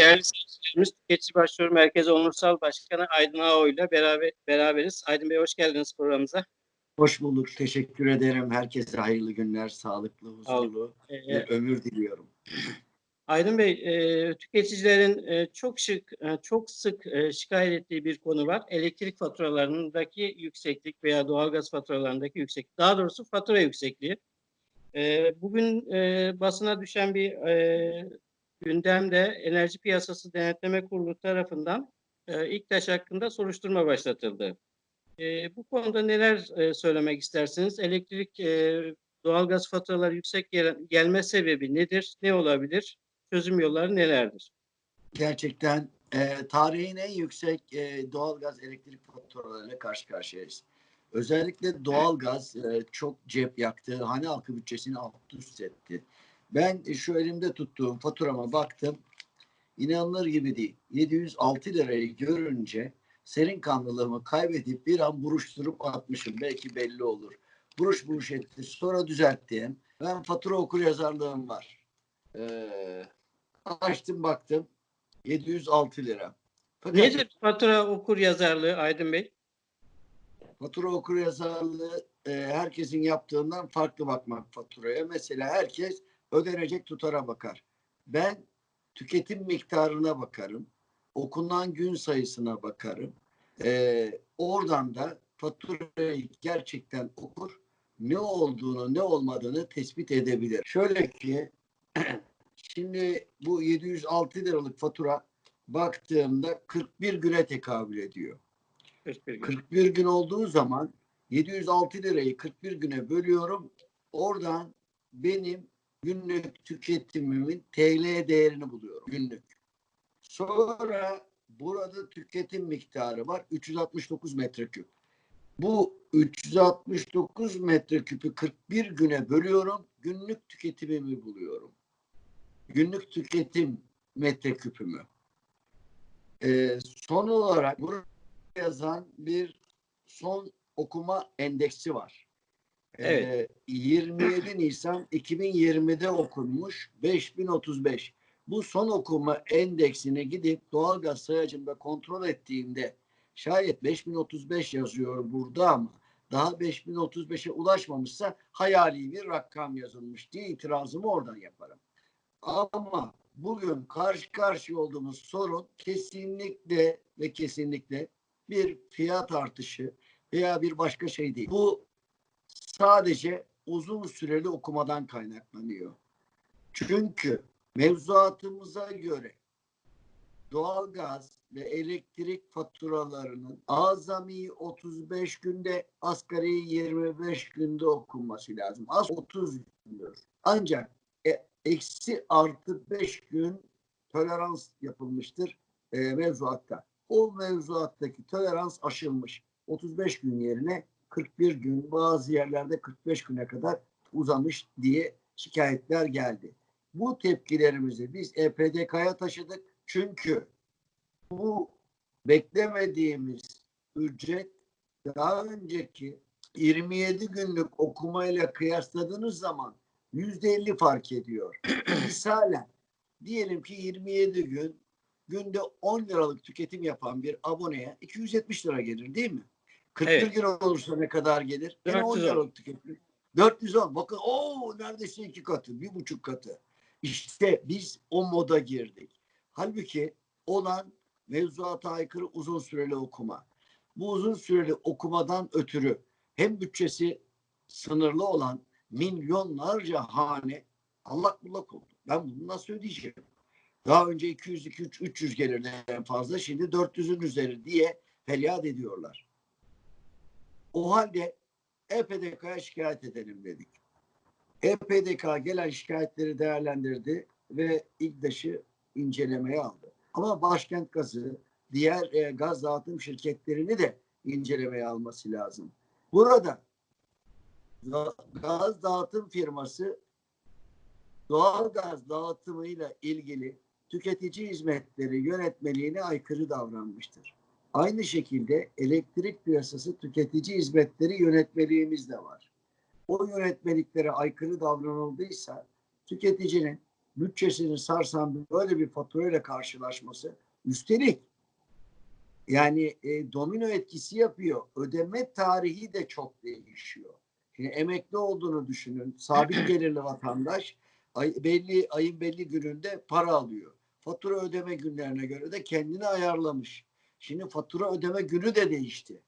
Değerli seyircilerimiz, Tüketici Başvuru Merkezi Onursal Başkanı Aydın Ağo ile beraber, beraberiz. Aydın Bey hoş geldiniz programımıza. Hoş bulduk. Teşekkür ederim. Herkese hayırlı günler, sağlıklı, huzurlu Ee, bir ömür diliyorum. Aydın Bey, e, tüketicilerin e, çok şık, e, çok sık e, şikayet ettiği bir konu var. Elektrik faturalarındaki yükseklik veya doğalgaz faturalarındaki yükseklik. Daha doğrusu fatura yüksekliği. E, bugün e, basına düşen bir e, gündemde Enerji Piyasası Denetleme Kurulu tarafından e, İKTAŞ hakkında soruşturma başlatıldı. E, bu konuda neler e, söylemek istersiniz? Elektrik, e, doğalgaz faturaları yüksek gel- gelme sebebi nedir? Ne olabilir? Çözüm yolları nelerdir? Gerçekten e, tarihin en yüksek e, doğalgaz elektrik faturalarıyla karşı karşıyayız. Özellikle doğalgaz e, çok cep yaktı. Hane halkı bütçesini alt üst etti. Ben e, şu elimde tuttuğum faturama baktım. İnanılır gibi değil. 706 lirayı görünce serin kanlılığımı kaybedip bir an buruşturup atmışım. Belki belli olur. Buruş buruş etti. Sonra düzelttim. Ben fatura okur yazarlığım var. Ee, açtım baktım. 706 lira. Fakat Nedir fatura okur yazarlığı Aydın Bey? Fatura okur yazarlığı e, herkesin yaptığından farklı bakmak faturaya. Mesela herkes ödenecek tutara bakar. Ben tüketim miktarına bakarım. Okunan gün sayısına bakarım. E, oradan da faturayı gerçekten okur. Ne olduğunu ne olmadığını tespit edebilir. Şöyle ki şimdi bu 706 liralık fatura baktığımda 41 güne tekabül ediyor. 41 gün. 41 gün olduğu zaman 706 lirayı 41 güne bölüyorum. Oradan benim günlük tüketimimin TL değerini buluyorum günlük. Sonra burada tüketim miktarı var 369 metreküp. Bu 369 metreküpü 41 güne bölüyorum. Günlük tüketimimi buluyorum. Günlük tüketim metreküpümü. Ee, son olarak burada yazan bir son okuma endeksi var. Evet. 27 Nisan 2020'de okunmuş 5035. Bu son okuma endeksine gidip doğalgaz sayacımda kontrol ettiğimde şayet 5035 yazıyor burada ama daha 5035'e ulaşmamışsa hayali bir rakam yazılmış diye itirazımı oradan yaparım. Ama bugün karşı karşıya olduğumuz sorun kesinlikle ve kesinlikle bir fiyat artışı veya bir başka şey değil. Bu sadece uzun süreli okumadan kaynaklanıyor. Çünkü mevzuatımıza göre doğalgaz ve elektrik faturalarının azami 35 günde, asgari 25 günde okunması lazım. Az 30 gündür. Ancak e, eksi artı 5 gün tolerans yapılmıştır e, mevzuatta. O mevzuattaki tolerans aşılmış. 35 gün yerine 41 gün bazı yerlerde 45 güne kadar uzamış diye şikayetler geldi. Bu tepkilerimizi biz EPDK'ya taşıdık. Çünkü bu beklemediğimiz ücret daha önceki 27 günlük okumayla kıyasladığınız zaman %50 fark ediyor. Misalen diyelim ki 27 gün günde 10 liralık tüketim yapan bir aboneye 270 lira gelir değil mi? 41 Evet. gün olursa ne kadar gelir? Yine 10 410. liralık tüketim. 410. Bakın o neredeyse iki katı, bir buçuk katı. İşte biz o moda girdik. Halbuki olan mevzuata aykırı uzun süreli okuma. Bu uzun süreli okumadan ötürü hem bütçesi sınırlı olan milyonlarca hane allak bullak oldu. Ben bunu nasıl ödeyeceğim? Daha önce 200, 200, 300 gelirdi en fazla. Şimdi 400'ün üzeri diye feryat ediyorlar. O halde EPDK'ya şikayet edelim dedik. EPDK gelen şikayetleri değerlendirdi ve İGDAŞ'ı incelemeye aldı. Ama Başkent Gazı, diğer e, gaz dağıtım şirketlerini de incelemeye alması lazım. Burada ga- gaz dağıtım firması doğal gaz dağıtımıyla ilgili tüketici hizmetleri yönetmeliğine aykırı davranmıştır. Aynı şekilde elektrik piyasası tüketici hizmetleri yönetmeliğimiz de var. O yönetmeliklere aykırı davranıldıysa tüketicinin bütçesini sarsan böyle bir faturayla karşılaşması üstelik yani e, domino etkisi yapıyor. Ödeme tarihi de çok değişiyor. Şimdi emekli olduğunu düşünün. Sabit gelirli vatandaş ay, belli ayın belli gününde para alıyor. Fatura ödeme günlerine göre de kendini ayarlamış. Şimdi fatura ödeme günü de değişti.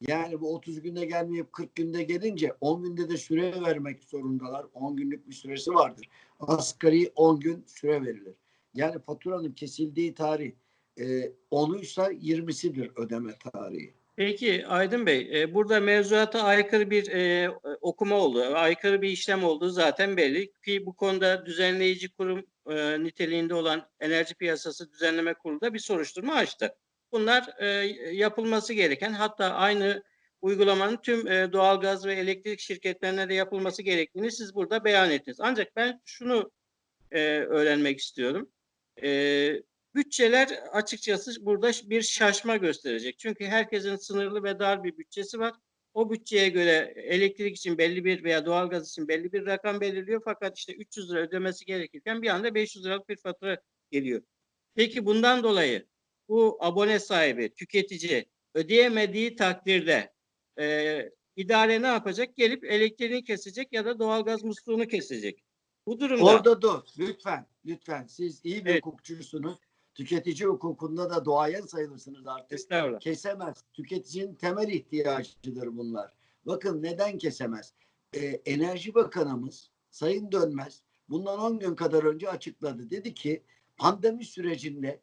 Yani bu 30 günde gelmeyip 40 günde gelince 10 günde de süre vermek zorundalar. 10 günlük bir süresi vardır. Asgari 10 gün süre verilir. Yani faturanın kesildiği tarih e, 10'uysa 20'sidir ödeme tarihi. Peki Aydın Bey, e, burada mevzuata aykırı bir e, okuma oldu, aykırı bir işlem olduğu zaten belli ki bu konuda düzenleyici kurum e, niteliğinde olan Enerji Piyasası Düzenleme Kurulu da bir soruşturma açtı. Bunlar e, yapılması gereken hatta aynı uygulamanın tüm e, doğalgaz ve elektrik şirketlerine de yapılması gerektiğini siz burada beyan ettiniz. Ancak ben şunu e, öğrenmek istiyorum. E, bütçeler açıkçası burada bir şaşma gösterecek. Çünkü herkesin sınırlı ve dar bir bütçesi var. O bütçeye göre elektrik için belli bir veya doğalgaz için belli bir rakam belirliyor. Fakat işte 300 lira ödemesi gerekirken bir anda 500 liralık bir fatura geliyor. Peki bundan dolayı bu abone sahibi, tüketici ödeyemediği takdirde e, idare ne yapacak? Gelip elektriğini kesecek ya da doğalgaz musluğunu kesecek. Bu durumda Orada dur. Lütfen. Lütfen. Siz iyi bir Evet. hukukçusunuz. Tüketici hukukunda da doğayan sayılırsınız artık. kesemez. Tüketicinin temel ihtiyacıdır bunlar. Bakın neden kesemez? Ee, Enerji Bakanımız Sayın Dönmez bundan 10 gün kadar önce açıkladı. Dedi ki pandemi sürecinde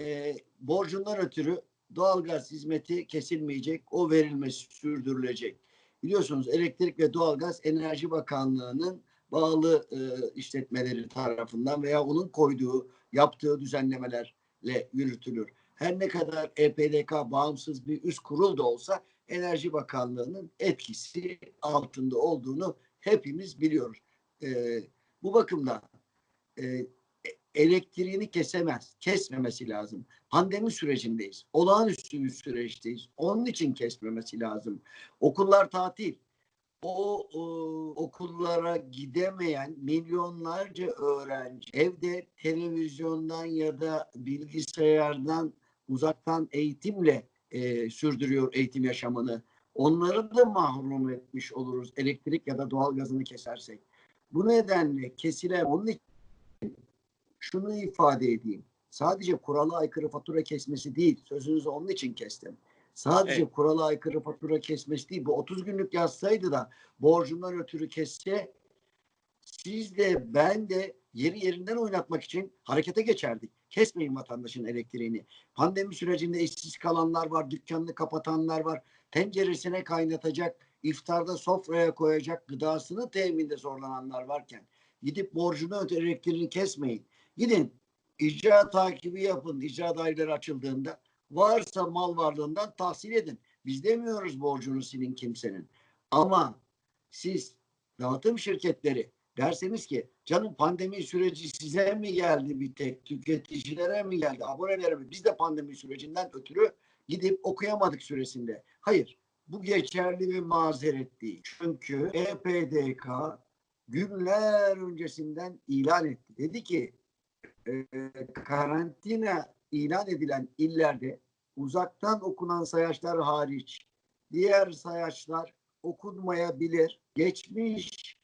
e, borcundan ötürü doğalgaz hizmeti kesilmeyecek, o verilmesi sürdürülecek. Biliyorsunuz elektrik ve doğalgaz Enerji Bakanlığı'nın bağlı e, işletmeleri tarafından veya onun koyduğu, yaptığı düzenlemelerle yürütülür her ne kadar EPDK bağımsız bir üst kurul da olsa Enerji Bakanlığı'nın etkisi altında olduğunu hepimiz biliyoruz. Ee, bu bakımdan e, elektriğini kesemez, kesmemesi lazım. Pandemi sürecindeyiz, olağanüstü bir süreçteyiz. Onun için kesmemesi lazım. Okullar tatil. O, o okullara gidemeyen milyonlarca öğrenci evde televizyondan ya da bilgisayardan uzaktan eğitimle e, sürdürüyor eğitim yaşamını. Onları da mahrum etmiş oluruz elektrik ya da doğalgazını kesersek. Bu nedenle kesilen onun için şunu ifade edeyim. Sadece kurala aykırı fatura kesmesi değil. Sözünüzü onun için kestim. Sadece Evet. kurala aykırı fatura kesmesi değil. Bu 30 günlük yazsaydı da borcundan ötürü kesse siz de ben de yeri yerinden oynatmak için harekete geçerdik. Kesmeyin vatandaşın elektriğini. Pandemi sürecinde işsiz kalanlar var, dükkanını kapatanlar var. Tenceresine kaynatacak, iftarda sofraya koyacak, gıdasını teminde zorlananlar varken gidip borcunu elektriğini kesmeyin. Gidin icra takibi yapın. İcra daireleri açıldığında varsa mal varlığından tahsil edin. Biz demiyoruz borcunu silin kimsenin. Ama siz dağıtım şirketleri derseniz ki canım pandemi süreci size mi geldi bir tek tüketicilere mi geldi abonelere mi biz de pandemi sürecinden ötürü gidip okuyamadık süresinde. Hayır bu geçerli bir mazeret değil. Çünkü EPDK günler öncesinden ilan etti. Dedi ki e, karantina ilan edilen illerde uzaktan okunan sayaçlar hariç diğer sayaçlar okunmayabilir. Geçmiş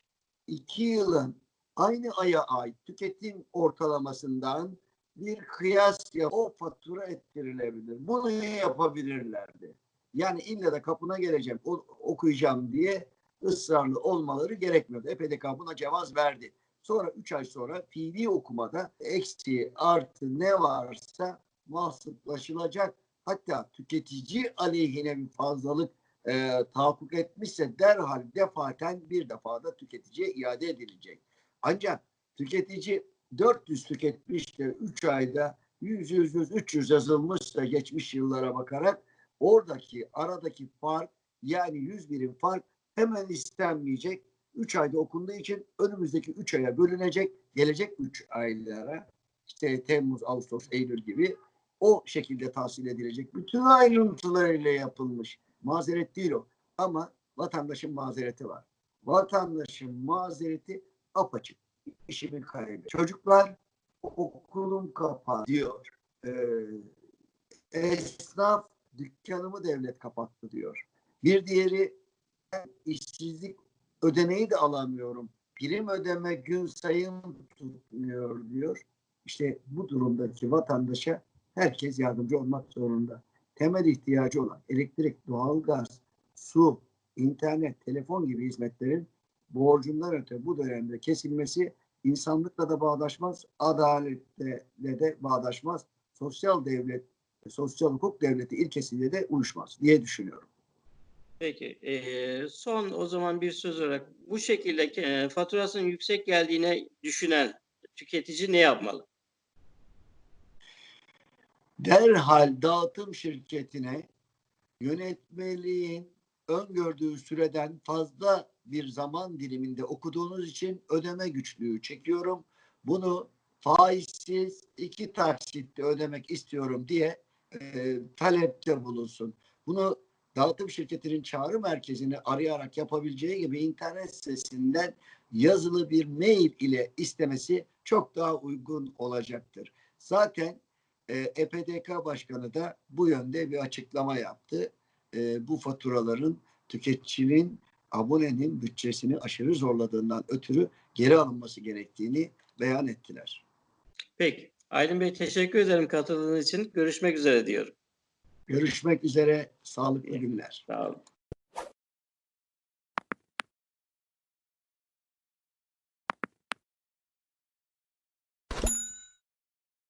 iki yılın aynı aya ait tüketim ortalamasından bir kıyas yap, o fatura ettirilebilir. Bunu yapabilirlerdi. Yani illa da kapına geleceğim, okuyacağım diye ısrarlı olmaları gerekmiyordu. EPDK buna cevaz verdi. Sonra 3 ay sonra fiili okumada eksi artı ne varsa mahsuplaşılacak. Hatta tüketici aleyhine bir fazlalık e, tahakkuk etmişse derhal defaten bir defada tüketiciye iade edilecek. Ancak tüketici 400 tüketmiş de 3 ayda 100, 100, 100, 300 yazılmışsa geçmiş yıllara bakarak oradaki aradaki fark yani 100 birim fark hemen istenmeyecek. 3 ayda okunduğu için önümüzdeki 3 aya bölünecek. Gelecek 3 aylara işte Temmuz, Ağustos, Eylül gibi o şekilde tahsil edilecek. Bütün ayrıntılarıyla yapılmış. Mazeret değil o. Ama vatandaşın mazereti var. Vatandaşın mazereti apaçık. işimi kaybediyor. Çocuklar okulum kapağı diyor. Ee, esnaf dükkanımı devlet kapattı diyor. Bir diğeri "Ben işsizlik ödeneği de alamıyorum. Prim ödeme gün sayım tutmuyor diyor. İşte bu durumdaki vatandaşa herkes yardımcı olmak zorunda. Temel ihtiyacı olan elektrik, doğalgaz, su, internet, telefon gibi hizmetlerin borcundan öte bu dönemde kesilmesi insanlıkla da bağdaşmaz, adaletle de bağdaşmaz, sosyal devlet, sosyal hukuk devleti ilkesiyle de uyuşmaz diye düşünüyorum. Peki. e, son o zaman bir söz olarak bu şekilde e, faturasının yüksek geldiğine düşünen tüketici ne yapmalı? Derhal dağıtım şirketine yönetmeliğin öngördüğü süreden fazla bir zaman diliminde okuduğunuz için ödeme güçlüğü çekiyorum. Bunu faizsiz iki taksitle ödemek istiyorum diye e, talepte bulunsun. Bunu dağıtım şirketinin çağrı merkezini arayarak yapabileceği gibi internet sitesinden yazılı bir mail ile istemesi çok daha uygun olacaktır. Zaten e, EPDK Başkanı da bu yönde bir açıklama yaptı. E, bu faturaların tüketicinin, abonenin bütçesini aşırı zorladığından ötürü geri alınması gerektiğini beyan ettiler. Peki. Aydın Bey teşekkür ederim katıldığınız için. Görüşmek üzere diyorum. Görüşmek üzere, sağlıklı günler. Sağ olun.